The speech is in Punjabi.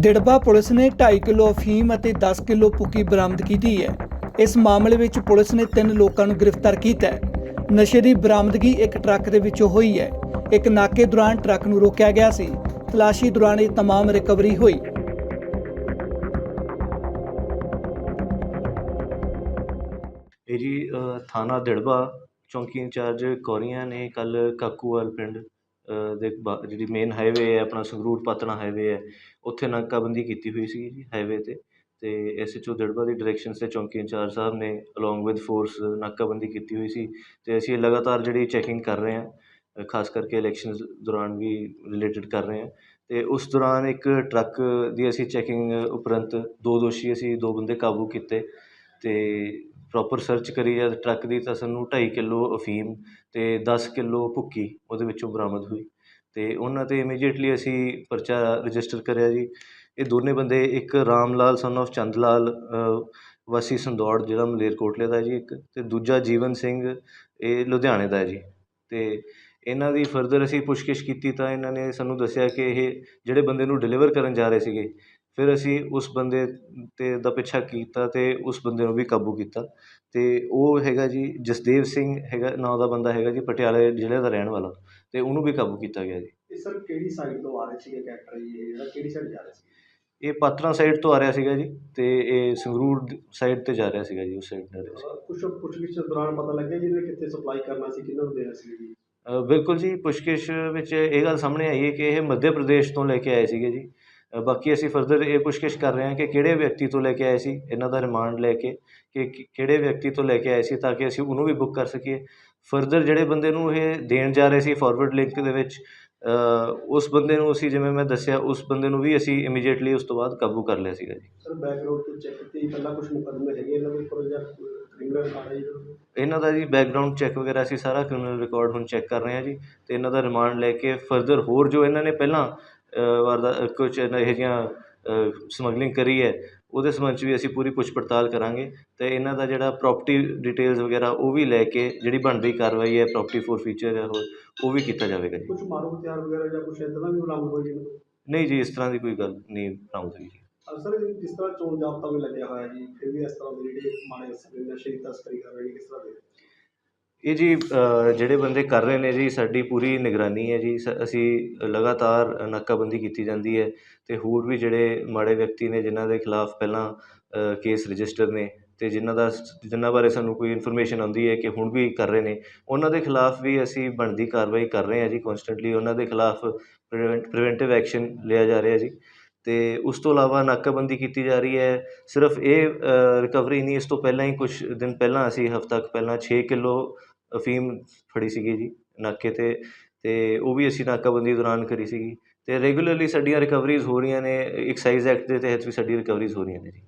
ਦਿੜਬਾ ਪੁਲਿਸ ਨੇ 2.5 ਕਿਲੋ ਅਫੀਮ ਅਤੇ 10 ਕਿਲੋ ਪੁੱਕੀ ਬਰਾਮਦ ਕੀਤੀ ਹੈ ਇਸ ਮਾਮਲੇ ਵਿੱਚ ਪੁਲਿਸ ਨੇ ਤਿੰਨ ਲੋਕਾਂ ਨੂੰ ਗ੍ਰਿਫਤਾਰ ਕੀਤਾ ਹੈ ਨਸ਼ੇ ਦੀ ਬਰਾਮਦਗੀ ਇੱਕ ਟਰੱਕ ਦੇ ਵਿੱਚੋਂ ਹੋਈ ਹੈ ਇੱਕ ਨਾਕੇ ਦੌਰਾਨ ਟਰੱਕ ਨੂੰ ਰੋਕਿਆ ਗਿਆ ਸੀ ਤਲਾਸ਼ੀ ਦੌਰਾਨ ਇਹ तमाम ਰਿਕਵਰੀ ਹੋਈ ਇਹ ਜੀ ਅ, ਥਾਣਾ ਦਿੜਬਾ ਚੌਂਕੀ ਇੰਚਾਰਜ ਕੌਰੀਆਂ ਨੇ ਕੱਲ ਕਾਕੂਵਾਲ ਪਿੰਡ ਅ, ਦੇ ਬਾ- ਜਿਹੜੀ ਮੇਨ ਹਾਈਵੇ ਹੈ, ਆਪਣਾ ਸੰਗਰੂਰ ਪਾਤਣਾ ਹਾਈਵੇ ਹੈ, ਉੱਥੇ ਨਾਕਾਬੰਦੀ ਕੀਤੀ ਹੋਈ ਸੀ ਜੀ ਹਾਈਵੇ ਤੇ ਤੇ ਐਸਐਚਓ ਦਿੜਬਾ ਦੀ ਡਾਇਰੈਕਸ਼ਨ ਤੇ ਚੌਂਕੀ ਇੰਚਾਰਜ ਸਾਹਿਬ ਨੇ ਅਲੋਂਗ ਵਿਦ ਫੋਰਸ ਨਾਕਾਬੰਦੀ ਕੀਤੀ ਹੋਈ ਸੀ ਅਤੇ ਅਸੀਂ ਲਗਾਤਾਰ ਜਿਹੜੀ ਚੈਕਿੰਗ ਕਰ ਰਹੇ ਹਾਂ, ਖਾਸ ਕਰਕੇ ਇਲੈਕਸ਼ਨਸ ਦੌਰਾਨ ਵੀ ਰਿਲੇਟਡ ਕਰ ਰਹੇ ਹਾਂ ਅਤੇ ਉਸ ਦੌਰਾਨ ਇੱਕ ਟਰੱਕ ਦੀ ਅਸੀਂ ਚੈਕਿੰਗ ਉਪਰੰਤ ਦੋ ਦੋਸ਼ੀ ਅਸੀਂ ਦੋ ਬੰਦੇ ਕਾਬੂ ਕੀਤੇ ਤੇ ਪ੍ਰੋਪਰ ਸਰਚ ਕਰੀ ਜਦ ਟਰੱਕ ਦੀ ਤਾਂ ਸਾਨੂੰ ਢਾਈ ਕਿੱਲੋ ਅਫੀਮ ਅਤੇ ਦਸ ਕਿੱਲੋ ਭੁੱਕੀ ਉਹਦੇ ਵਿੱਚੋਂ ਬਰਾਮਦ ਹੋਈ। ਅਤੇ ਉਹਨਾਂ ਤੇ ਇਮੀਡੀਏਟਲੀ ਅਸੀਂ ਪਰਚਾ ਰਜਿਸਟਰ ਕਰਿਆ ਜੀ। ਇਹ ਦੋਨੇ ਬੰਦੇ, ਇੱਕ ਰਾਮ ਲਾਲ ਸਨ of ਚੰਦ ਲਾਲ ਵਾਸੀ ਸੰਦੌੜ, ਜਿਹੜਾ ਮਲੇਰਕੋਟਲੇ ਦਾ ਜੀ ਇੱਕ ਅਤੇ ਦੂਜਾ ਜੀਵਨ ਸਿੰਘ, ਇਹ ਲੁਧਿਆਣੇ ਦਾ ਹੈ ਜੀ। ਅਤੇ ਇਹਨਾਂ ਦੀ ਫਰਦਰ ਅਸੀਂ ਪੁੱਛਗਿੱਛ ਕੀਤੀ ਤਾਂ ਇਹਨਾਂ ਨੇ ਸਾਨੂੰ ਦੱਸਿਆ ਕਿ ਇਹ ਜਿਹੜੇ ਬੰਦੇ ਨੂੰ ਡਿਲੀਵਰ ਕਰਨ ਜਾ ਰਹੇ ਸੀਗੇ ਫਿਰ ਅਸੀਂ ਉਸ ਬੰਦੇ ਤੇ ਦਾ ਪਿੱਛਾ ਕੀਤਾ ਤੇ ਉਸ ਬੰਦੇ ਨੂੰ ਵੀ ਕਾਬੂ ਕੀਤਾ। ਤੇ ਉਹ ਹੈਗਾ ਜੀ ਜਸਦੇਵ ਸਿੰਘ ਹੈਗਾ ਨਾਂ ਦਾ ਬੰਦਾ ਹੈਗਾ ਜੀ ਪਟਿਆਲੇ ਜ਼ਿਲ੍ਹੇ ਦਾ ਰਹਿਣ ਵਾਲਾ। ਤੇ ਉਹਨੂੰ ਵੀ ਕਾਬੂ ਕੀਤਾ ਗਿਆ ਜੀ। ਇਹ ਸਰ ਕਿਹੜੀ ਸਾਈਡ ਤੋਂ ਆ ਰਹੇ ਸੀਗੇ ਕੈਰੈਕਟਰ ਜੀ? ਇਹ ਜਿਹੜਾ ਕਿਹੜੀ ਸਾਈਡ ਜਾ ਰਹੇ ਸੀ? ਇਹ ਪਾਤਰਾਂ ਸਾਈਡ ਤੋਂ ਆ ਰਿਹਾ ਸੀਗਾ ਜੀ ਤੇ ਇਹ ਸੰਗਰੂਰ ਸਾਈਡ ਤੇ ਜਾ ਰਿਹਾ ਸੀਗਾ ਜੀ ਉਸ ਸਾਈਡ ਜਾ ਰਿਹਾ ਸੀ ਕੁਝ ਪੁੱਛਗਿੱਛ ਦੌਰਾਨ ਪਤਾ ਲੱਗਿਆ ਜੀ ਇਹਨੇ ਕਿੱਥੇ ਸਪਲਾਈ ਕਰਨਾ ਸੀ ਕਿਹਨਾਂ ਨੂੰ ਦੇਣਾ ਸੀ ਜੀ? ਅ, ਬਿਲਕੁਲ ਜੀ ਪੁੱਛਗਿੱਛ ਵਿੱਚ ਇਹ ਗੱਲ ਸਾਹਮਣੇ ਆਈ ਹੈ ਕਿ ਇਹ ਮੱਧ ਪ੍ਰਦੇਸ਼ ਤੋਂ ਲੈ ਕੇ ਆਏ ਸੀਗੇ ਜੀ। ਬਾਕੀ ਅਸੀਂ ਫਰਦਰ ਇਹ ਪੁੱਛਗਿੱਛ ਕਰ ਰਹੇ ਹਾਂ ਕਿ ਕਿਹੜੇ ਵਿਅਕਤੀ ਤੋਂ ਲੈ ਕੇ ਆਏ ਸੀ, ਇਹਨਾਂ ਦਾ ਰਿਮਾਂਡ ਲੈ ਕੇ, ਕਿ ਕਿਹੜੇ ਵਿਅਕਤੀ ਤੋਂ ਲੈ ਕੇ ਆਏ ਸੀ ਤਾਂ ਕਿ ਅਸੀਂ ਉਹਨੂੰ ਵੀ ਬੁੱਕ ਕਰ ਸਕੀਏ। ਫਰਦਰ ਜਿਹੜੇ ਬੰਦੇ ਨੂੰ ਇਹ ਦੇਣ ਜਾ ਰਹੇ ਸੀ ਫਾਰਵਰਡ ਲਿੰਕ ਦੇ ਵਿੱਚ ਉਸ ਬੰਦੇ ਨੂੰ ਅਸੀਂ ਜਿਵੇਂ ਮੈਂ ਦੱਸਿਆ, ਉਸ ਬੰਦੇ ਨੂੰ ਵੀ ਅਸੀਂ ਇਮੀਡੀਏਟਲੀ ਉਸ ਤੋਂ ਬਾਅਦ ਕਾਬੂ ਕਰ ਲਿਆ ਸੀਗਾ ਜੀ। ਸਰ ਬੈਕਗ੍ਰਾਉਂਡ ਤੋਂ ਚੈੱਕ ਕੀਤੀ, ਪਹਿਲਾਂ ਕੁਝ ਮੁਕੱਦਮੇ ਹੈਗੇ ਇਹਨਾਂ ਦੇ ਉੱਪਰ ਜਾਂ ਇਹਨਾਂ ਦਾ ਜੀ ਬੈਕਗ੍ਰਾਉਂਡ ਚੈੱਕ ਵਗੈਰਾ ਅਸੀਂ ਸਾਰਾ ਕ੍ਰਿਮੀਨਲ ਰਿਕਾਰਡ ਹੁਣ ਚੈੱਕ ਕਰ ਰਹੇ ਹਾਂ ਜੀ ਤੇ ਇਹਨਾਂ ਦਾ ਰਿਮਾਂਡ ਲੈ ਕੇ ਫਰਦਰ ਹੋਰ ਜੋ ਇਹਨਾਂ ਨੇ ਪਹਿਲਾਂ ਵਾਰਦਾ ਕੁਝ ਇਹੋ ਜਿਹੀਆਂ ਸਮਗਲਿੰਗ ਕਰੀ ਹੈ ਉਹਦੇ ਸੰਬੰਧ 'ਚ ਵੀ ਅਸੀਂ ਪੂਰੀ ਪੁੱਛ ਪੜਤਾਲ ਕਰਾਂਗੇ ਤੇ ਇਹਨਾਂ ਦਾ ਜਿਹੜਾ ਪ੍ਰਾਪਰਟੀ ਡਿਟੇਲਸ ਵਗੈਰਾ ਉਹ ਵੀ ਲੈ ਕੇ ਜਿਹੜੀ ਬਣਦੀ ਕਾਰਵਾਈ ਹੈ ਪ੍ਰਾਪਰਟੀ ਫੋਰ ਫੀਚਰ ਹੈ ਉਹ ਉਹ ਵੀ ਕੀਤਾ ਜਾਵੇਗਾ ਜੀ ਕੁਝ ਮਾਰੂ ਹਥਿਆਰ ਵਗੈਰਾ ਜਾਂ ਕੁਝ ਇਦਾਂ ਦਾ ਵੀ ਬਰਾਮਦ ਹੋਈ ਜੀ? ਨਹੀਂ ਜੀ ਇਸ ਤਰ੍ਹਾਂ ਦੀ ਕੋਈ ਗੱਲ ਨਹੀਂ ਬਰਾਮਦ ਹੋਈ ਜੀ ਸਰ ਇਹ ਜਿਸ ਤਰ੍ਹਾਂ ਚੋਣ ਜਾਬਤਾ ਵੀ ਲੱਗਿਆ ਹੋਇਆ ਜੀ? ਫਿਰ ਵੀ ਇਸ ਤਰ੍ਹਾਂ ਦੇ ਜਿਹੜੇ ਮਾੜੇ ਅਸਰ ਨਸ਼ੇ ਤਸਕਰੀ ਕਰ ਰਹੇ ਨੇ ਕਿਸ ਤਰ੍ਹਾਂ ਦੇ? ਇਹ ਜੀ ਅ, ਜਿਹੜੇ ਬੰਦੇ ਕਰ ਰਹੇ ਨੇ ਜੀ ਸਾਡੀ ਪੂਰੀ ਨਿਗਰਾਨੀ ਹੈ ਜੀ। ਸ- ਅਸੀਂ ਲਗਾਤਾਰ ਨਾਕਾਬੰਦੀ ਕੀਤੀ ਜਾਂਦੀ ਹੈ ਤੇ ਹੋਰ ਵੀ ਜਿਹੜੇ ਮਾੜੇ ਵਿਅਕਤੀ ਨੇ ਜਿਨ੍ਹਾਂ ਦੇ ਖਿਲਾਫ ਪਹਿਲਾਂ ਅ, ਕੇਸ ਰਜਿਸਟਰ ਨੇ ਤੇ ਜਿਨ੍ਹਾਂ ਦਾ ਜਿਨ੍ਹਾਂ ਬਾਰੇ ਸਾਨੂੰ ਕੋਈ ਇਨਫੋਰਮੇਸ਼ਨ ਆਉਂਦੀ ਹੈ ਕਿ ਹੁਣ ਵੀ ਕਰ ਰਹੇ ਨੇ ਉਹਨਾਂ ਦੇ ਖਿਲਾਫ ਵੀ ਅਸੀਂ ਬਣਦੀ ਕਾਰਵਾਈ ਕਰ ਰਹੇ ਹਾਂ ਜੀ ਕਨਸਟੈਂਟਲੀ ਉਹਨਾਂ ਦੇ ਖਿਲਾਫ ਪ੍ਰੀਵੈਂਟਿਵ ਐਕਸ਼ਨ ਲਿਆ ਜਾ ਰਿਹਾ ਜੀ। ਅਤੇ ਉਸ ਤੋਂ ਇਲਾਵਾ ਨਾਕਾਬੰਦੀ ਕੀਤੀ ਜਾ ਰਹੀ ਹੈ। ਸਿਰਫ ਇਹ ਰਿਕਵਰੀ ਨਹੀਂ, ਇਸ ਤੋਂ ਪਹਿਲਾਂ ਹੀ ਕੁਛ ਦਿਨ ਪਹਿਲਾਂ ਅਸੀਂ ਹਫ਼ਤਾ ਕੁ ਪਹਿਲਾਂ ਛੇ ਕਿਲੋ ਅਫੀਮ ਫੜੀ ਸੀਗੀ ਜੀ ਨਾਕੇ ਤੇ ਅਤੇ ਉਹ ਵੀ ਅਸੀਂ ਨਾਕਾਬੰਦੀ ਦੌਰਾਨ ਕਰੀ ਸੀਗੀ। ਅਤੇ ਰੈਗੂਲਰਲੀ ਸਾਡੀਆਂ ਰਿਕਵਰੀਜ਼ ਹੋ ਰਹੀਆਂ ਨੇ ਐਕਸਾਈਜ਼ ਐਕਟ ਦੇ ਤਹਿਤ ਵੀ ਸਾਡੀ ਰਿਕਵਰੀਜ਼ ਹੋ ਰਹੀਆਂ ਨੇ ਜੀ।